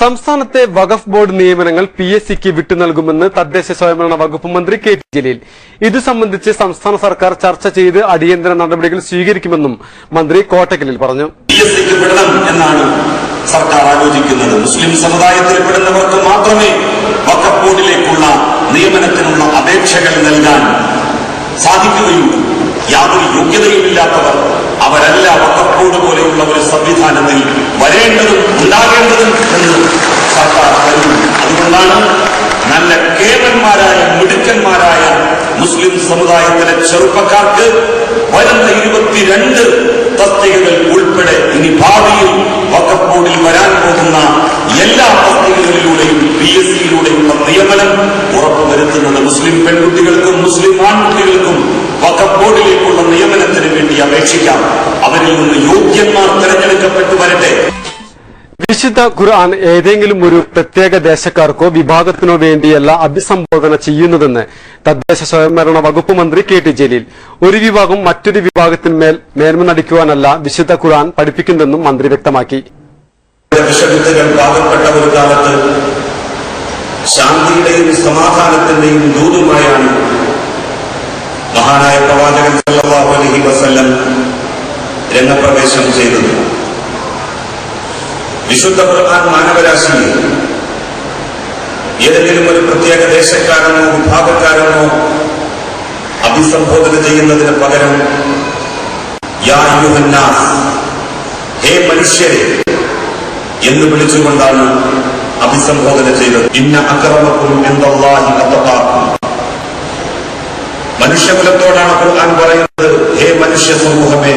സംസ്ഥാനത്തെ വഖഫ് ബോർഡ് നിയമനങ്ങൾ P S സിക്ക് വിട്ടു നൽകുമെന്ന് തദ്ദേശ സ്വയംഭരണ വകുപ്പ് മന്ത്രി കെ ടി ജലീൽ. ഇത് സംബന്ധിച്ച് സംസ്ഥാന സർക്കാർ ചർച്ച ചെയ്ത് അടിയന്തര നടപടികൾ സ്വീകരിക്കുമെന്നും മന്ത്രി കോട്ടക്കലിൽ പറഞ്ഞു. എന്നാണ് സർക്കാർ ആലോചിക്കുന്നത്. മുസ്ലിം സമുദായത്തിൽപ്പെടുന്നവർക്ക് മാത്രമേ വഖഫ് ബോർഡിലേക്കുള്ള നിയമനത്തിനുള്ള അപേക്ഷകൾ നൽകാൻ സാധിക്കുകയുള്ളൂ. യാതൊരു യോഗ്യതയുമില്ലാത്തവർ അവരല്ല വഖഫ് ബോർഡ് പോലെയുള്ള ഒരു സംവിധാനത്തിൽ വരേണ്ടതും ഉണ്ടാകേണ്ടതും അതുകൊണ്ടാണ് നല്ല കേവന്മാരായ മിടുക്കന്മാരായ മുസ്ലിം സമുദായത്തിലെ ചെറുപ്പക്കാർക്ക് വരുന്ന ഇരുപത്തിരണ്ട് തസ്തികകൾ ഉൾപ്പെടെ ഇനി ഭാവിയിൽ വക്കപ്പോടിൽ വരാൻ പോകുന്ന എല്ലാ തസ്തികകളിലൂടെയും പി എസ് സിയിലൂടെയുള്ള നിയമനം ഉറപ്പുവരുത്തുന്നത് മുസ്ലിം പെൺകുട്ടികൾക്കും മുസ്ലിം ആൺകുട്ടികൾക്കും വക്കപ്പോടിലേക്കുള്ള നിയമനത്തിന് വേണ്ടി അപേക്ഷിക്കാം. അവരിൽ നിന്ന് വരട്ടെ വിശുദ്ധ ഖുർആൻ ഏതെങ്കിലും ഒരു പ്രത്യേക ദേശക്കാർക്കോ വിഭാഗത്തിനോ വേണ്ടിയല്ല അഭിസംബോധന ചെയ്യുന്നതെന്ന് തദ്ദേശ സ്വയംഭരണ വകുപ്പ് മന്ത്രി കെ ടി ജലീൽ. ഒരു വിഭാഗം മറ്റൊരു വിഭാഗത്തിന്മേൽ മേന്മ നടിക്കുവാനല്ല വിശുദ്ധ ഖുർആൻ പഠിപ്പിക്കുന്നതെന്നും മന്ത്രി വ്യക്തമാക്കി. ശാന്തിയുടെയും സമാധാനത്തിന്റെയും ദൂതുമായാണ് മഹാനായ പ്രവാചകൻ അലൈഹി വസല്ലം രംഗപ്രവേശം ചെയ്തത്. വിശുദ്ധ ഖുർആൻ മാനവരാശിയെ ഏതെങ്കിലും ഒരു പ്രത്യേക ദേശക്കാരനോ വിഭാഗക്കാരനോ അഭിസംബോധന ചെയ്യുന്നതിന് പകരം ഹേ മനുഷ്യരെ എന്ന് വിളിച്ചുകൊണ്ടാണ് അഭിസംബോധന ചെയ്തത്. ഇന്ന അക്രമക്കും എന്തല്ലാഹി മനുഷ്യകുലത്തോടാണ് ഖുർആൻ പറയുന്നത് ഹേ മനുഷ്യ സമൂഹമേ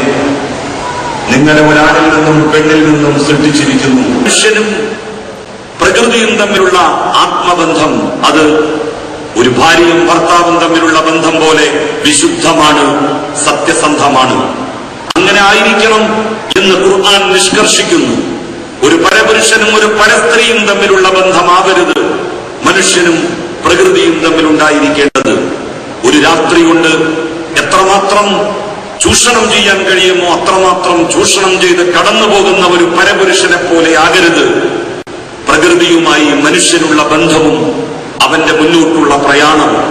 നിങ്ങളെ ഒരാളിൽ നിന്നും പെണ്ണിൽ നിന്നും സൃഷ്ടിച്ചിരിക്കുന്നു. മനുഷ്യനും പ്രകൃതിയും തമ്മിലുള്ള ആത്മബന്ധം അത് ഒരു ഭാര്യയും ഭർത്താവും തമ്മിലുള്ള ബന്ധം പോലെ വിശുദ്ധമാണ് സത്യസന്ധമാണ്. അങ്ങനെ ആയിരിക്കണം എന്ന് ഖുർആൻ നിഷ്കർഷിക്കുന്നു. ഒരു പരപുരുഷനും ഒരു പരസ്ത്രീയും തമ്മിലുള്ള ബന്ധമാവരുത്. മനുഷ്യനും പ്രകൃതിയും തമ്മിലുണ്ടായിരിക്കേണ്ടത് ഒരു രാത്രി കൊണ്ട് എത്രമാത്രം ചൂഷണം ചെയ്യാൻ കഴിയുമോ അത്രമാത്രം ചൂഷണം ചെയ്ത് കടന്നു പോകുന്ന ഒരു പരപുരുഷനെ പോലെ ആകരുത്. പ്രകൃതിയുമായി മനുഷ്യനുള്ള ബന്ധവും അവന്റെ മുന്നോട്ടുള്ള പ്രയാണവും.